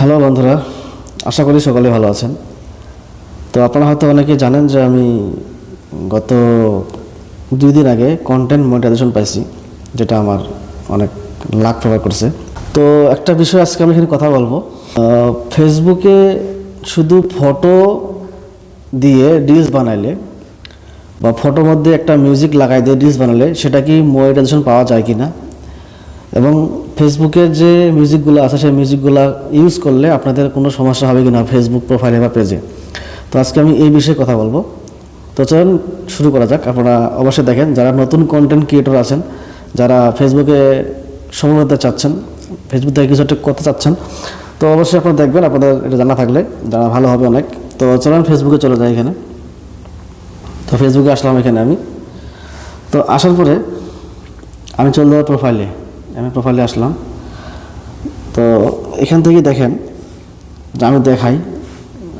Hello বন্ধুরা, আশা করি সকলে ভালো আছেন। তো আপনারা হয়তো অনেকে জানেন যে আমি গত দুই দিন আগে কন্টেন্ট মনিটাইজেশন পাইছি, যেটা আমার অনেক লাভ প্রভাব করছে। তো একটা বিষয় আজকে আমি এখানে কথা বলব। ফেসবুকে শুধু ফটো দিয়ে রিলস বানাইলে বা ফটোর মধ্যে একটা মিউজিক লাগাই দিয়ে রিলস বানালে সেটা কি মনিটাইজেশন পাওয়া যায় কি না এবং ফেসবুকের যে মিউজিকগুলো আছে, সেই মিউজিকগুলো ইউজ করলে আপনাদের কোনো সমস্যা হবে কি না ফেসবুক প্রোফাইলে বা পেজে তো আজকে আমি এই বিষয়ে কথা বলব। তো চলুন শুরু করা যাক। আপনারা অবশ্যই দেখেন, যারা নতুন কন্টেন্ট ক্রিয়েটর আছেন, যারা ফেসবুকে সময় চাচ্ছেন ফেসবুক থেকে কিছু একটা করতে চাচ্ছেন, তো অবশ্যই আপনারা দেখবেন, আপনাদের এটা জানা থাকলে জানা ভালো হবে অনেক। তো চলুন ফেসবুকে চলে যাই এখানে। তো ফেসবুকে আসলাম এখানে আমি। তো আসার পরে আমি চলে যাব প্রোফাইলে আমি প্রোফাইলে আসলাম। তো এখান থেকে দেখেন আমি দেখাই,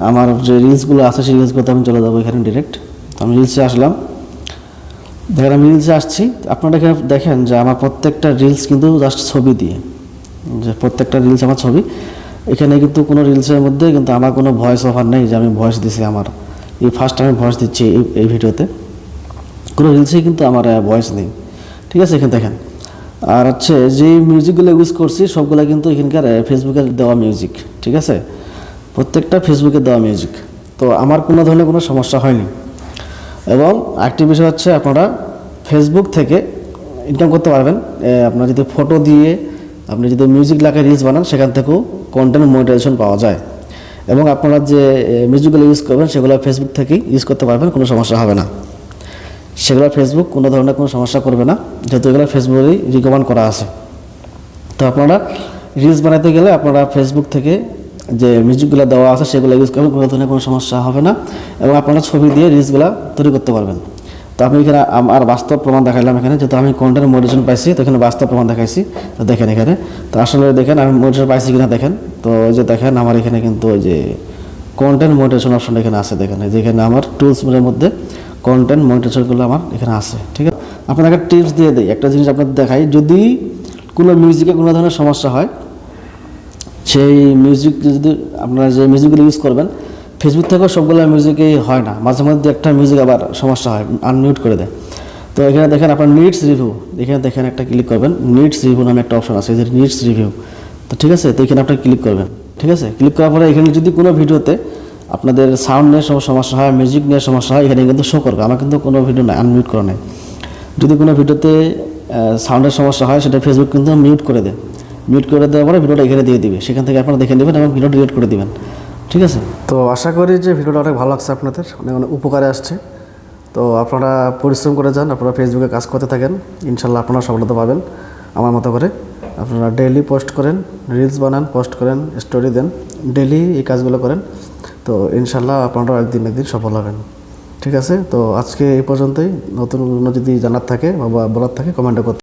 আমার যে রিলসগুলো আছে, সেই রিলসগুলোতে আমি চলে যাব এখানে ডিরেক্ট তো আমি রিলসে আসলাম। দেখেন, আমি রিলসে আসছি। আপনারা এখানে দেখেন যে আমার প্রত্যেকটা রিলস কিন্তু জাস্ট ছবি দিয়ে, যে প্রত্যেকটা রিলস আমার ছবি। এখানে কিন্তু কোনো রিলসের মধ্যে কিন্তু আমার কোনো ভয়েস ওভার নেই, যে আমি ভয়েস দিছি আমার। এই ফার্স্ট আমি ভয়েস দিচ্ছি এই এই ভিডিওতে কোনো রিলসেই কিন্তু আমার ভয়েস নেই। ঠিক আছে, এখানে দেখেন। আর হচ্ছে যে মিউজিকগুলো ইউজ করছি, সবগুলো কিন্তু এখানকার ফেসবুকে দেওয়া মিউজিক ঠিক আছে? প্রত্যেকটা ফেসবুকে দেওয়া মিউজিক তো আমার কোনো ধরনের কোনো সমস্যা হয়নি। এবং আরেকটি বিষয় হচ্ছে আপনারা ফেসবুক থেকে ইনকাম করতে পারবেন। আপনার যদি ফটো দিয়ে, আপনি যদি মিউজিক লাগায় রিলস বানান, সেখান থেকেও কন্টেন্ট মনিটাইজেশন পাওয়া যায়। এবং আপনারা যে মিউজিকগুলো ইউজ করবেন, সেগুলো ফেসবুক থেকেই ইউজ করতে পারবেন, কোনো সমস্যা হবে না। সেগুলো ফেসবুক কোনো ধরনের কোনো সমস্যা করবে না। যেহেতু এগুলো ফেসবুকেই রিকমেন্ড করা আছে। তো আপনারা রিলস বানাতে গেলে আপনারা ফেসবুক থেকে যে মিউজিকগুলো দেওয়া আছে, সেগুলো ইউজ করবেন, কোনো ধরনের কোনো সমস্যা হবে না। এবং আপনারা ছবি দিয়ে রিলসগুলো তৈরি করতে পারবেন। তো আমি এখানে আমার বাস্তব প্রমাণ দেখাইলাম এখানে। যেহেতু আমি কন্টেন্ট মোটিভেশন পাইছি, তো এখানে বাস্তব প্রমাণ দেখাইছি। তো দেখেন এখানে। তো আসলে দেখেন, আমি মোটিভেশন পাইছি কিনা দেখেন। তো ওই যে দেখেন, আমার এখানে কিন্তু ওই যে কন্টেন্ট মোটিভেশন অপশন এখানে আছে। দেখেন, এই যে এখানে আমার টুলসের মধ্যে কন্টেন্ট মনিটরগুলো আমার এখানে আছে, ঠিক আছে? আপনাকে টিপস দিয়ে দেই, একটা জিনিস আপনাদের দেখাই, যদি কোনো মিউজিকে কোনো ধরনের সমস্যা হয়, সেই মিউজিক যদি আপনারা যে মিউজিকগুলো ইউজ করবেন ফেসবুক থেকেও সবগুলো মিউজিকেই হয় না। মাঝে মধ্যে একটা মিউজিক আবার সমস্যা হয় আনমিউট করে দেয়। তো এখানে দেখেন আপনার নিডস রিভিউ এখানে দেখেন একটা ক্লিক করবেন নিডস রিভিউ নামে একটা অপশন আছে যে নিডস রিভিউ তো ঠিক আছে, তো এখানে আপনার ক্লিক করবেন, ঠিক আছে? ক্লিক করার পরে এখানে যদি কোনো ভিডিওতে আপনাদের সাউন্ড নিয়ে সম- সমস্যা হয় মিউজিক নিয়ে সমস্যা হয়, এখানে কিন্তু শো করবে। আমার কিন্তু কোনো ভিডিও নাই আনমিউট করা নেই। যদি কোনো ভিডিওতে সাউন্ডের সমস্যা হয়, সেটা ফেসবুক কিন্তু মিউট করে দেয়। মিউট করে দেওয়ার পরে ভিডিওটা এখানে দিয়ে দিবে। সেখান থেকে আপনারা দেখে নেবেন এবং ভিডিও ডিলিট করে দেবেন। ঠিক আছে? তো আশা করি যে ভিডিওটা অনেক ভালো লাগছে আপনাদের। অনেক অনেক উপকারে আসছে। তো আপনারা পরিশ্রম করে যান, আপনারা ফেসবুকে কাজ করতে থাকেন। ইনশাল্লাহ আপনারা সফলতা পাবেন, আমার মতো করে। আপনারা ডেইলি পোস্ট করেন রিলস বানান পোস্ট করেন স্টোরি দেন। ডেইলি এই কাজগুলো করেন। তো ইনশাল্লাহ আপনারাও একদিন একদিন সফল হবেন। ঠিক আছে? তো আজকে এই পর্যন্তই। নতুন যদি জানার থাকে বা বলার থাকে কমেন্টে করতে